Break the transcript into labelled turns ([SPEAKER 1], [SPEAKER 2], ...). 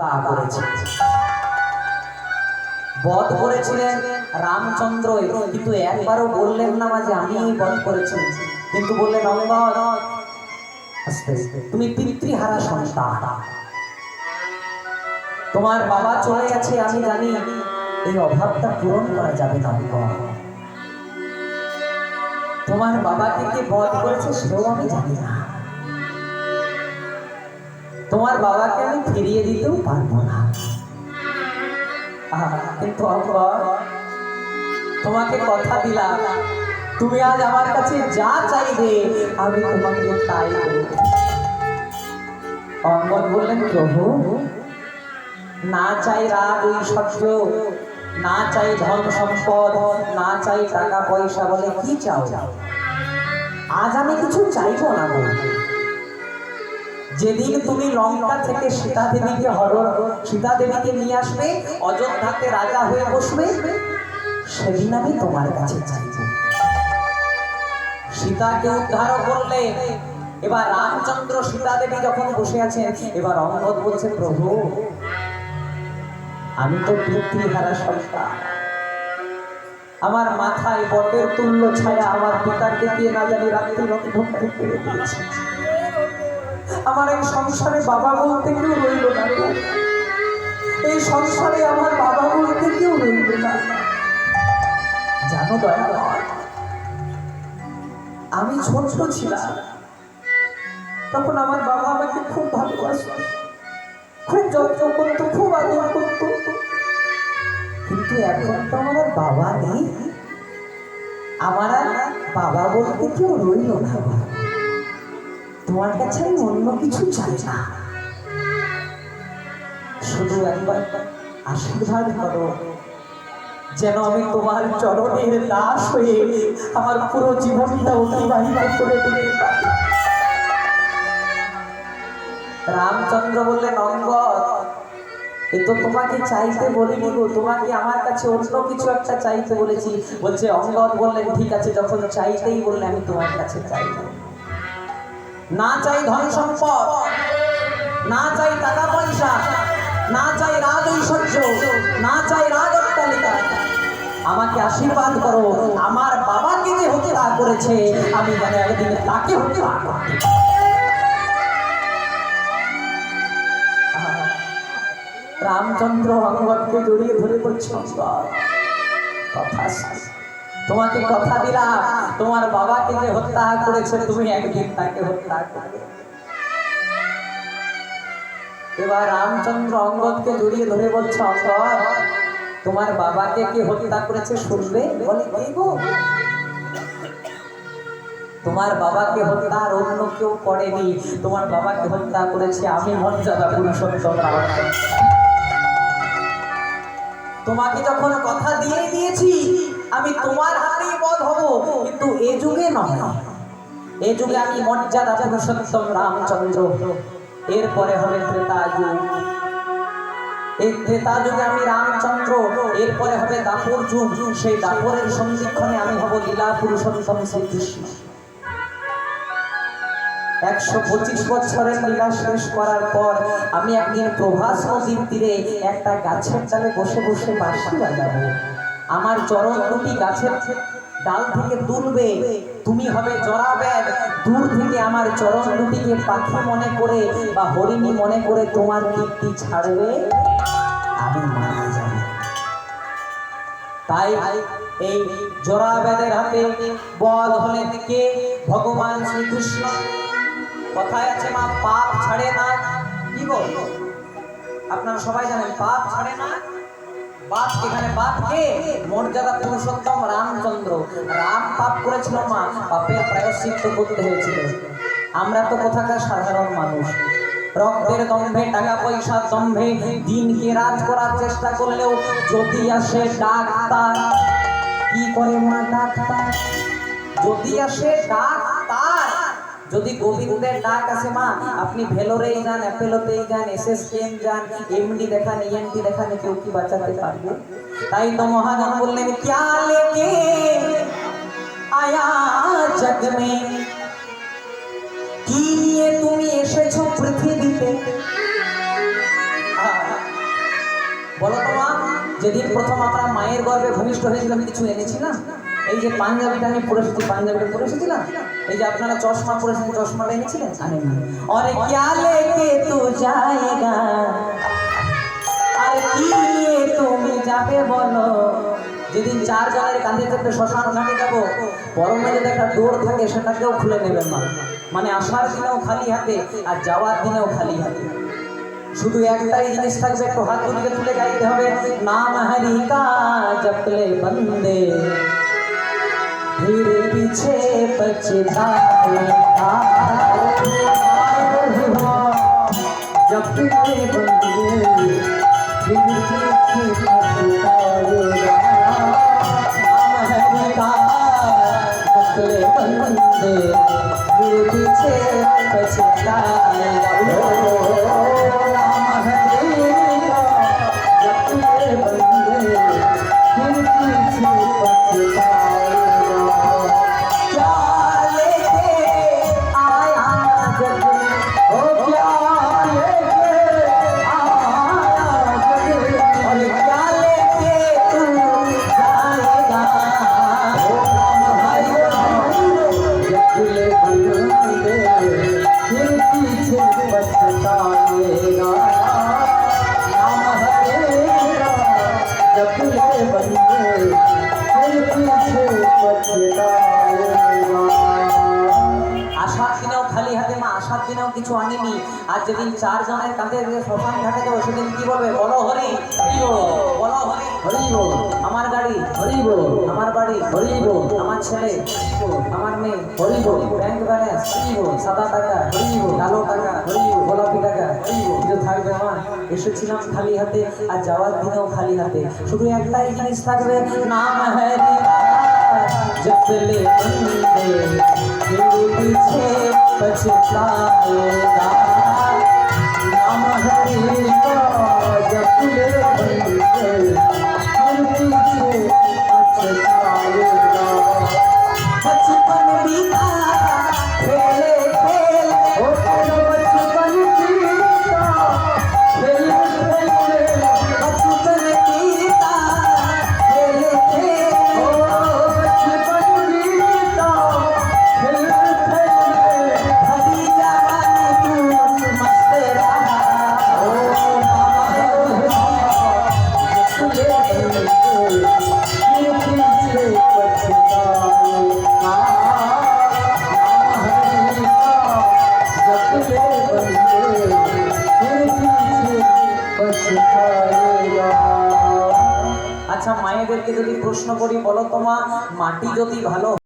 [SPEAKER 1] তা করেছে। বধ করেছিলেন রামচন্দ্র কিন্তু একবারও বললেন না মা যে আমি বধ করেছি। কিন্তু বললেন অঙ্গদ আস্তে আস্তে, তুমি পিতৃহারা সন্তান। তোমার বাবা চলে গেছে আমি জানি এই অভাবটা পূরণ করা যাবে না। তোমার বাবাকে কে বধ করেছে সেও আমি জানি না। তোমার বাবাকে আমি ফিরিয়ে দিতেও পারব না। কিন্তু অঙ্গদ, তোমাকে কথা দিলাম। তুমি আজ আমার কাছে যা চাইবে আমি তোমাকে তাই দেব। অঙ্গদ বললেন প্রভু না চাই রাগ ঐশ্বর্য না চাই ধন সম্পদ না চাই টাকা পয়সা বলে কি চাও? আজ আমি কিছু চাইব না গো যেদিন তুমি লঙ্কা থেকে সীতা দেবীকে হর সীতা দেবীকে নিয়ে আসবে, অযোধ্যাতে রাজা হয়ে বসবে, সেদিন আমি তোমার কাছে চাইব সীতাকে উদ্ধার করলে, এবার রামচন্দ্র সীতা দেবী যখন বসে আছেন, এবার অঙ্গদ বলছে, প্রভু, আমি তো পিতৃহারা সন্তান। আমার মাথায় বটের তুল্য ছায়া আমার পিতাকে দিয়ে না জানি রাত্রি রক্তভক্তি করে দিয়েছে। আমার এই সংসারে বাবা বলতে কেউ রইল না এই সংসারে আমার বাবা বলতে কেউ রইল না। জানো দয়া আমি ছোট ছিলাম। তখন আমার বাবা আমাকে খুব ভালোবাসত। খুব যত্ন করতো, খুব আদর করতো। কিন্তু এখন তো আমার আর বাবা নেই। আমার আর বাবা বলতে কেউ রইল না। তোমার কাছে আমি অন্য কিছু চাই না। শুধু একবার আশীর্বাদ করো, যেন আমি তোমার চরণের দাস হয়ে আমার পুরো জীবনটা অতিবাহিত করে দিতে রামচন্দ্র বললেন, অঙ্গদ, এ তো তোমাকে চাইতে বলিনি গো, তোমাকে আমার কাছে অন্য কিছু একটা চাইতে বলেছি। বলছে, অঙ্গদ বললেন, ঠিক আছে, যখন চাইতেই বললে আমি তোমার কাছে চাইব। না চাই ধন সম্পদ না চাই টাকা পয়সা না চাই রাজ ঐশ্বর্য না চাই রাজ অট্টালিকা আমাকে আশীর্বাদ করো আমার বাবাকে যে হতে হত্যা করেছে আমি জানি একদিন তাকে হত্যা করতে রামচন্দ্র ভগবতকে জড়িয়ে ধরে "অঙ্গদ, কথা। তোমাকে কথা দিলাম। তোমার বাবাকে যে হত্যা করেছে, তুমি একদিন তাকে হত্যা করবে। এবার রামচন্দ্র অঙ্গদকে জড়িয়ে ধরে বলছে অঙ্গদ তোমার বাবাকে কে হত্যা করেছে শুনবে? বলে গো? তোমার বাবাকে হত্যা আর অন্য কেউ করেনি। তোমার বাবাকে হত্যা করেছে আমি, মর্যাদা পুরুষোত্তম তোমাকে যখন কথা দিয়ে দিয়েছি আমি তোমার হাতেই বধ হব, কিন্তু এ যুগে নয়। এ যুগে আমি মর্যাদা পুরুষোত্তম রামচন্দ্র। এরপরে হবে ত্রেতা যুগ। এই ত্রেতা যুগে আমি রামচন্দ্র, এরপরে হবে দাপর যুগ। সেই দাপরের সন্ধিক্ষণে আমি হব লীলা পুরুষোত্তম শ্রীকৃষ্ণ। একশো পঁচিশ বছরের লীলা শেষ করার পর আমি একদিন প্রভাস নদীর তীরে একটা গাছের ডালে বসে বসে বাঁশি বাজাবো। আমার চরণ দুটি গাছের ডাল থেকে তুলবে, তুমি হবে জরা ব্যাগ। দূর থেকে আমার চরণ দুটিকে পাখি মনে করে বা হরিণী মনে করে তোমার কীর্তি ছাড়বে? আমি মারা যাব। তাই এই জোড়া ব্যাদের হাতে বল হলেন কে? ভগবান শ্রীকৃষ্ণ। কথায় আছে মা, পাপ ছাড়ে না। কি গো? আপনারা সবাই জানেন, পাপ ছাড়ে না। বাপ, এখানে বাপ কে? মর্যাদা পুরুষোত্তম রামচন্দ্র। রাম পাপ করেছিল মা, পাপের প্রায়শ্চিত্ত করতে হয়েছিল। আমরা তো কোথাকার সাধারণ মানুষ। রক্তের দম্ভে, টাকা পয়সার দম্ভে দিনকে রাত করার চেষ্টা করলেও যদি আসে ডাক্তার, কি করে মা ডাক্তার? যদি আসে ডাক্তার যদি গোবিন্দের ডাক আছে মা, আপনি ভেলোরেই যান, অ্যাপেলোতেই যান, এসএসকেএম যান, এমডি দেখান ইএনটি দেখান, কেউ কি বাঁচাতে পারবে? তাই তো মহাজন বললেন, ক্যা কি নিয়ে তুমি এসেছ পৃথিবীতে? বলো তো মা, যেদিন প্রথম আমরা মায়ের গর্ভে ভূমিষ্ঠ হয়েছিলাম, কিছু এনেছিলাম? এই যে পাঞ্জাবিটা আমি পরে এসেছি পাঞ্জাবিটা পরে এসেছিলাম এই যে আপনারা চশমা পরেছেন চশমাটা এনেছিলেন? আনেন অরে ক্যা লেকে তু জায়েগা। আর কি নিয়ে তুমি যাবে বলো? যেদিন চার জনের কাঁধে চেপে শ্মশান ঘাটে যাব পরমে যদি একটা ডোর থাকে সেটাকেও খুলে নেবে মা। মানে আসার দিনেও খালি হাতে আর যাওয়ার দিনেও খালি হাতে। শুধু একটাই জিনিস থাকবে একটু হাত দুদিকে তুলে গাইতে হবে নাম হরি কা জপলে বন্দে। फिर पीछे पछताएगा जब तेरे बंदे फिर पीछे আসার দিনেও খালি হাতে মা আসার দিনেও কিছু আনিনি। আর যেদিন চার জনের কাঁধে শ্মশান ঘাটে যাব সেদিন কি বলবে? বলো হরি। বল। হরি। হরি বল। আমার গাড়ি। হরি বল। আমার বাড়ি। হরি বল। আমার ছেলে। আমার মেয়ে। হরি বল। Bank balance. হরি বল। সাদা টাকা। হরি বল। কালো টাকা। হরি বল। গোলাপি টাকা। হরি বল। কিছু থাকবে আমার এসেছিলাম খালি হাতে আর যাওয়ার দিনেও খালি হাতে। শুধু একটাই জিনিস থাকবে নাম হরি जपले बंदे फिर पीछे पछताएगा नाम हरि को जपले প্রশ্ন করি বলো তোমা মাটি যদি ভালো